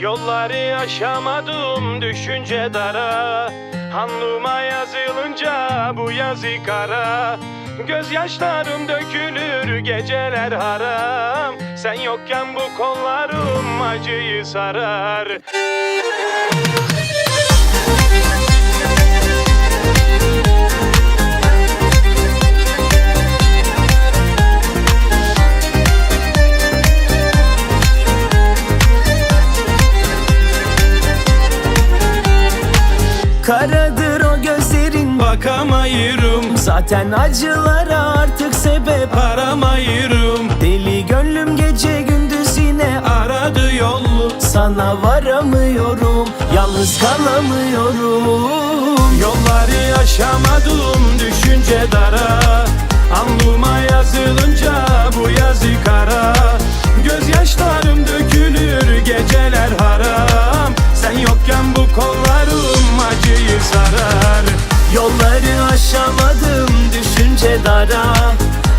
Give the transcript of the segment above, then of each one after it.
Yolları aşamadım düşünce dara. Hanluma yazılınca bu yazı kara. Gözyaşlarım dökülür geceler haram. Sen yokken bu kollarım acıyı sarar Karadır o gözlerin. Bakamayırım Zaten acılara artık sebep. Aramayırım Deli gönlüm gece gündüz yine Aradı yolu. Sana varamıyorum Yalnız kalamıyorum. Yolları aşamadım düşünce dara. Alnıma yazılınca bu yazı dara.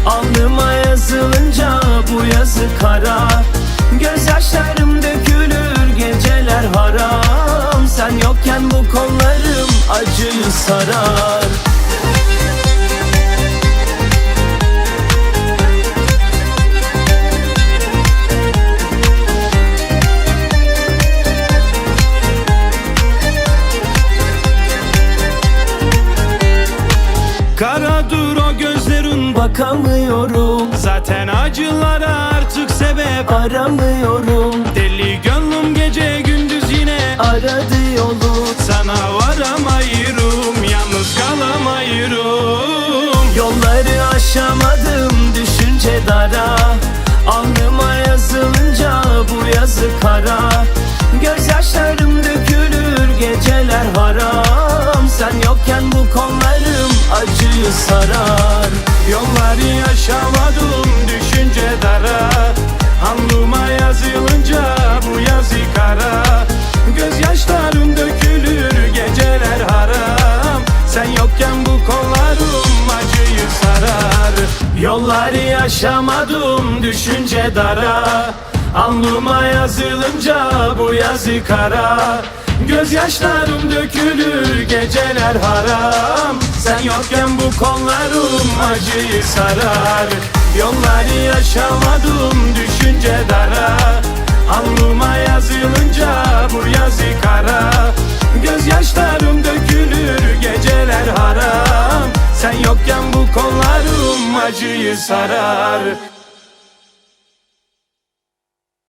Alnıma yazılınca bu yazı kara. Gözyaşlarım dökülür geceler haram. Sen yokken bu kollarım acıyı sarar. Gözlerin Bakamıyorum. Zaten acılara artık sebep. Aramıyorum. Deli gönlüm gece gündüz yine Aradı yolu Sana varamayırım Yalnız kalamayırım. Yolları aşamadım düşünce dara. Alnıma yazılınca bu yazı kara. Gözyaşlarım dökülür geceler haram. Sen yokken bu kollarım acıyı sarar Yolları aşamadım düşünce dara Alnıma yazılınca bu yazı kara. Gözyaşlarım dökülür geceler haram. Sen yokken bu kollarım acıyı sarar. Yolları yaşamadım düşünce dara. Alnıma yazılınca bu yazı kara Gözyaşlarım dökülür geceler haram. Sen yokken bu kollarım acıyı sarar. Yolları yaşamadım düşünce dara. Alnıma yazılınca bu yazı kara. Gözyaşlarım dökülür geceler haram. Sen yokken bu kollarım acıyı sarar